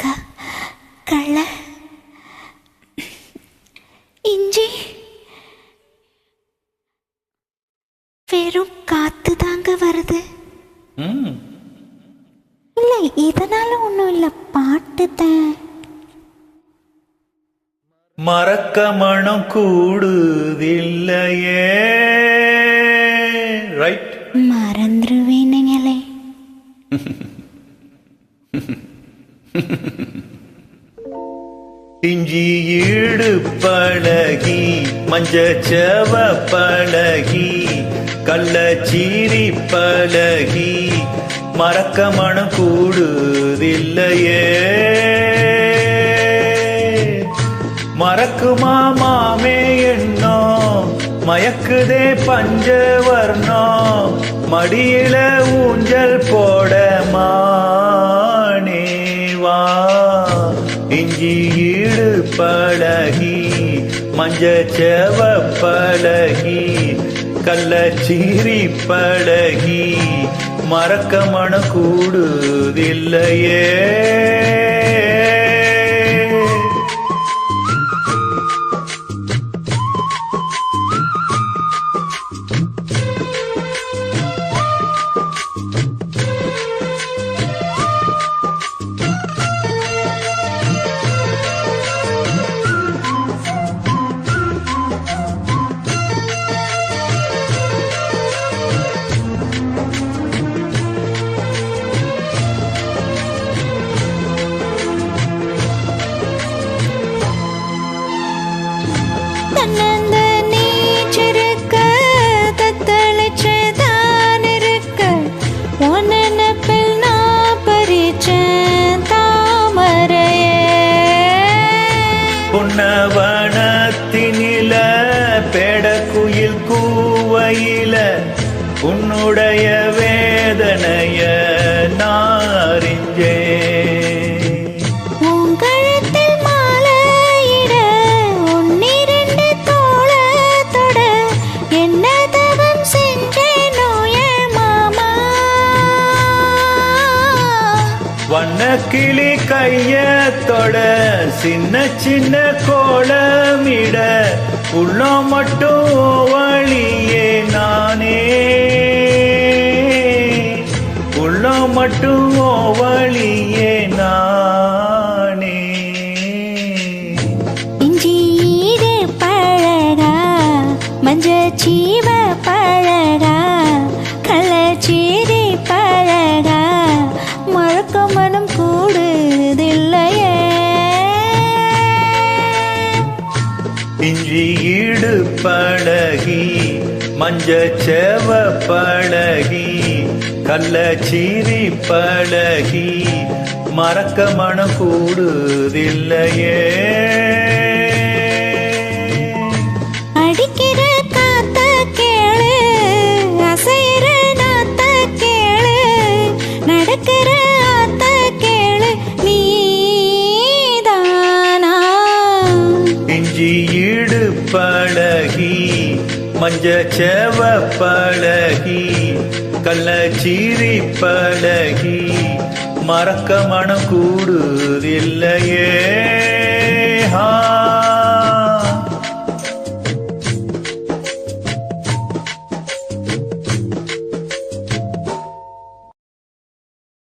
க கள்ள இஞ்சி வெறும் காத்து தாங்க வருது. இல்லை இதனால ஒன்றும் இல்லை பாட்டு தான். மறக்க மனம் கூடுதில்லையே. இஞ்சி ஈடு பழகி மஞ்ச செவ பழகி கள்ள சீரி பழகி மறக்க மனம் கூடுதில்லையே. மறக்குமா மாமே என்னோ மயக்குதே பஞ்சவர்ணோ மடியில ஊஞ்சல் போடமா இஞ்சி ஈடு பழகி மஞ்ச செவ பழகி கள்ளச்சீரி பழகி மறக்க மன கூடுதில்லையே உன்னுடைய வேதனைய நாரிஞ்சே வண்ணக்கிளி கையத்தொட சின்ன சின்ன கோலமிட. உள்ளம் மட்டும் வழியே மட்டும் வழியே நானே. இஞ்சி ஈடு பழகா மஞ்ச சீவ பழகா கள்ளச்சீரி பழகா மழக்க மனம் கூடுதில்லையே. இஞ்சி ஈடு பழகி மஞ்ச செவ பழகி கள்ளச்சீரி பழகி மறக்க மனம் கூடுதில்லையே. அடிக்கிற காத்த கேளு அசைற நாத்த கேளு நடக்கிற ஆத்த கேளு நீதானா? இஞ்சி ஈடு பழகி மஞ்ச செவ பழகி கள்ளச்சீரி பழகி மறக்க மனம் கூடுதில்லையே. ஆ